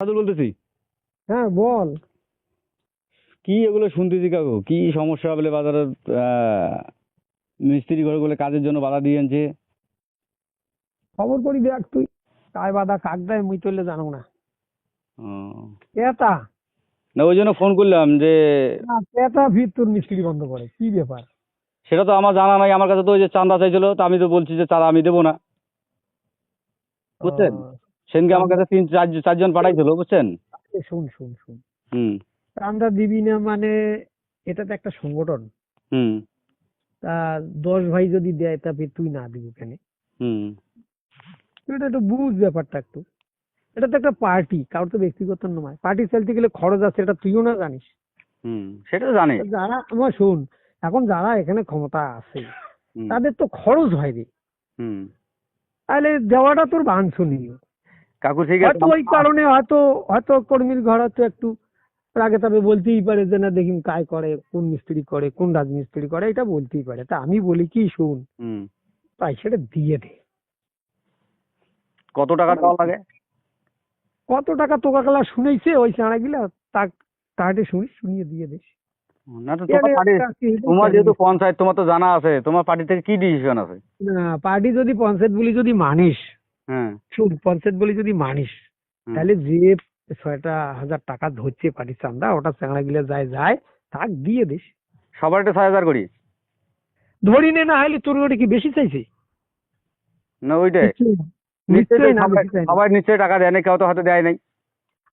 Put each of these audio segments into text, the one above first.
সাদুল বলতেছি? হ্যাঁ বল। কি এগুলো শুনতেছি কাকু? কি সমস্যা বলে বাজারে মিস্ত্রি ঘরে বলে কাজের জন্য বাধা দিয়ে আনছে? খবর করি দেখ তুই। কায় বাদা কাক দেয় মুই তোলে জানো না। কেতা না ওই জন্য ফোন করলাম যে ভিত তোর মিস্ত্রি বন্ধ করে। কি ব্যাপার? সেটা তো আমার জানা নাই আমার কাছে তো ওই যে চাঁদা চাইছিল তা আমি তো বলছি যে চাঁদা আমি দেবো না। বুঝছেন? সেদিনকে আমার কাছে তিন চার চারজন পাঠাইছিল বুঝছেন? শুন শুন শুন। হুম। আমরা দিবি না মানে এটা তো একটা সংগঠন। হুম। তা দশ ভাই যদি দেয় তবে তুই না দিবি কেন? হুম। এটা একটু বুঝ ব্যাপারটা একটু। এটা তো একটা পার্টি কারোর তো ব্যক্তিগত নয়। পার্টি চালতে গেলে খরচ আছে এটা তুইও না জানিস। হুম সেটা জানি। যারা আমার শোন এখন যারা এখানে ক্ষমতা আছে তাদের তো খরচ হয় রে। হুম। তাহলে দেওয়াটা তোর বাঞ্ছনীয়। কাকু ঠিক হয়তো ওই কারণে হয়তো হয়তো কর্মীর ঘর হয়তো একটু আগে তবে বলতেই পারে যে না দেখি কায় করে কোন মিস্ত্রি করে কোন রাজমিস্ত্রি করে এটা বলতেই পারে। তা আমি বলি কি শুন হুম। পয়সাটা দিয়ে দে। কত টাকা দেওয়া লাগে? কত টাকা তোকা কালা শুনেছে ওই চাঁড়া গিলা তা তাহাটে শুনিস শুনিয়ে দিয়ে দিস না তো তোমার পার্টি তোমার যেহেতু পঞ্চায়েত তোমার তো জানা আছে তোমার পার্টি থেকে কি ডিসিশন আছে? না পার্টি যদি পঞ্চায়েত বলি যদি মানিস শুন পঞ্চায়েত বলি যদি মানিস তাহলে যে ছয়টা হাজার টাকা ধরছে পার্টি চান্দা ওটা চাঁড়া গিলা যায় যায় তাক দিয়ে দিস। সবার ছয় হাজার করি? ধরি নে না হলে তোর ওটা কি বেশি চাইছে না ওইটাই। নিশ্চয়ই সবাই নিশ্চয়ই টাকা দেয় না কেউ তো হয়তো দেয় নাই।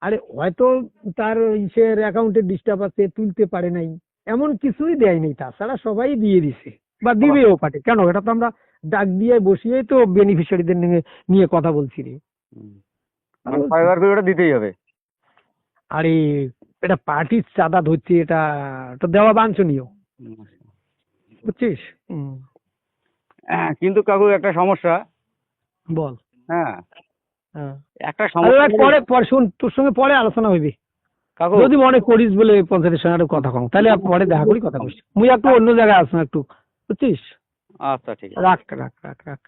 আরে হয়তো তার ইসের অ্যাকাউন্টে ডিস্টার্ব আছে তুলতে পারে নাই এমন কিছুই দেয় নাই তাছাড়া সবাই দিয়ে দিছে। বা দিবেও পারে কেন? এটা তো আমরা ডাক দিয়ে বসিয়েই তো বেনিফিশিয়ারিদের নিয়ে নিয়ে কথা বলছি রে। মানে দিতেই হবে। আরে এটা পার্টির চাঁদা ধরছে এটা তো দেওয়া বাঞ্ছনীয়। বুঝছিস? হ্যাঁ, কিন্তু কাকু একটা সমস্যা। বল। হ্যাঁ। হ্যাঁ। একটা সমস্যা পরে পরে শুন তোর সঙ্গে পরে আলোচনা হইবে। কাকু। যদি মনে করিস বলে পঞ্চায়েতের সঙ্গে কথা কম তাহলে পরে দেখা করি কথা বলছি মুই একটু অন্য জায়গায় আসলাম একটু। বুঝছিস আচ্ছা ঠিক আছে। রাখ রাখ রাখ রাখ।